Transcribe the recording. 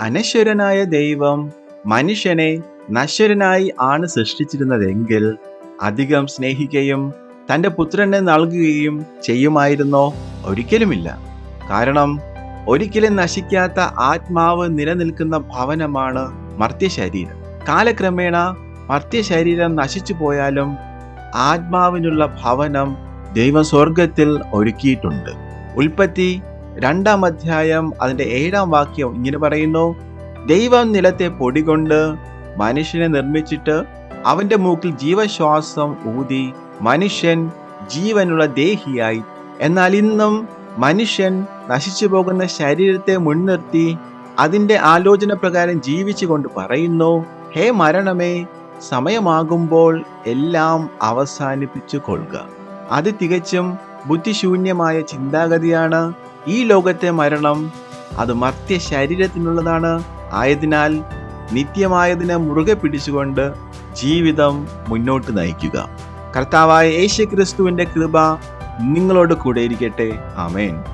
അനശ്വരനായ ദൈവം മനുഷ്യനെ നശ്വരനായി ആണ് സൃഷ്ടിച്ചിരുന്നതെങ്കിൽ അധികം സ്നേഹിക്കുകയും തന്റെ പുത്രനെ നൽകുകയും ചെയ്യുമായിരുന്നോ? ഒരിക്കലുമില്ല. കാരണം ഒരിക്കലും നശിക്കാത്ത ആത്മാവ് നിലനിൽക്കുന്ന ഭവനമാണ് മർത്യശരീരം. കാലക്രമേണ മർത്യശരീരം നശിച്ചു പോയാലും ആത്മാവിനുള്ള ഭവനം ദൈവസ്വർഗത്തിൽ ഒരുക്കിയിട്ടുണ്ട്. ഉൽപ്പത്തി രണ്ടാം അധ്യായം അതിന്റെ ഏഴാം വാക്യം ഇങ്ങനെ പറയുന്നു ദൈവം നിലത്തെ പൊടികൊണ്ട് മനുഷ്യനെ നിർമ്മിച്ചിട്ട് അവന്റെ മൂക്കിൽ ജീവശ്വാസം ഊതി മനുഷ്യൻ ജീവനുള്ള ദേഹിയായി. എന്നാൽ ഇന്നും മനുഷ്യൻ നശിച്ചു പോകുന്ന ശരീരത്തെ മുൻനിർത്തി അതിന്റെ ആലോചന പ്രകാരം ജീവിച്ചുകൊണ്ട് പറയുന്നു ഹേ മരണമേ സമയമാകുമ്പോൾ എല്ലാം അവസാനിപ്പിച്ചു കൊള്ളുക. അത് തികച്ചും ബുദ്ധിശൂന്യമായ ചിന്താഗതിയാണ്. ഈ ലോകത്തെ മരണം അത് മർത്യ ശരീരത്തിനുള്ളതാണ്. ആയതിനാൽ നിത്യമായതിനെ മുറുകെ പിടിച്ചുകൊണ്ട് ജീവിതം മുന്നോട്ട് നയിക്കുക. കർത്താവായ യേശു ക്രിസ്തുവിന്റെ കൃപ നിങ്ങളോട് കൂടെ ഇരിക്കട്ടെ. ആമേൻ.